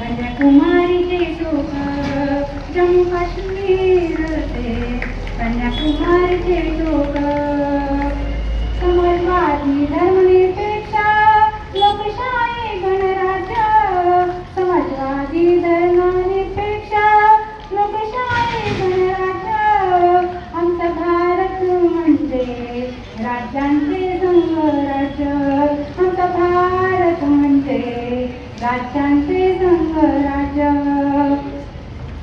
कन्याकुमारीचे सुख जम्मू काश्मीर ते कन्याकुमारीचे समाजवादी धर्मनिरपेक्ष लोकशाही गणराज्य समाजवादी धर्मनिरपेक्ष लोकशाही गणराज्य। आमचा भारत म्हणजे राज्यांचे संघराज्य आमचा भारत म्हणजे राज्यांचे संघराज्य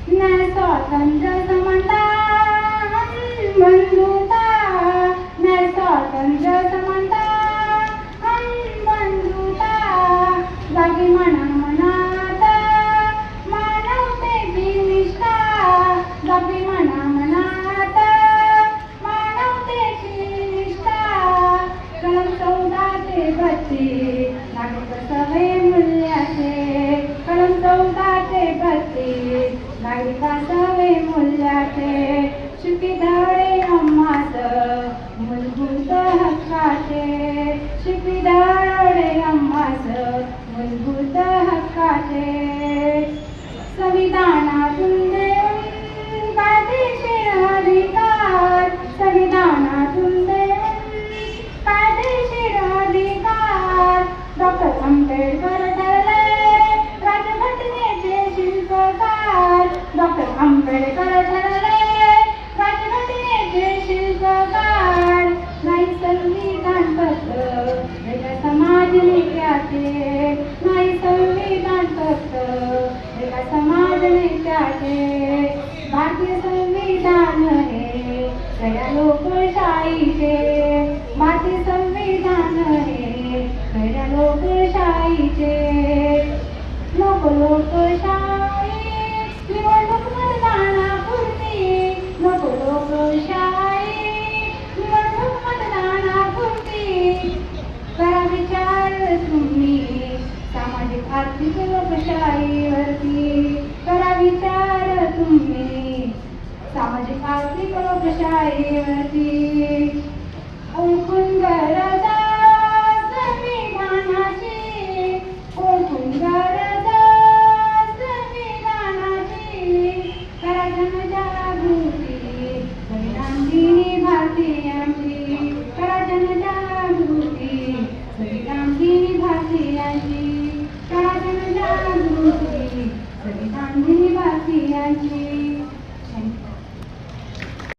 न्याय स्वातंत्र्य समता बंधुता. न्याय स्वातंत्र्य समता बंधुता. जागी म्हणा मनात मानवतेची निष्ठा जागी म्हणा मनात मानवतेची निष्ठा चौदा ते बत्तीस बत्तीस नागरिका सवे मूल्याचे शिपी धडे संविधान पत्र वेगळ्या समाज नेत्याचे. नाही संविधान पत्र वेगळ्या समाज नेत्याचे. भारतीय संविधान हे खऱ्या लोकशाहीचे. विचार तुम्ही. सामाजिक आर्थिक लोकशाहीवरती. करा विचार तुम्ही सामाजिक आर्थिक लोकशाहीवरती thank you.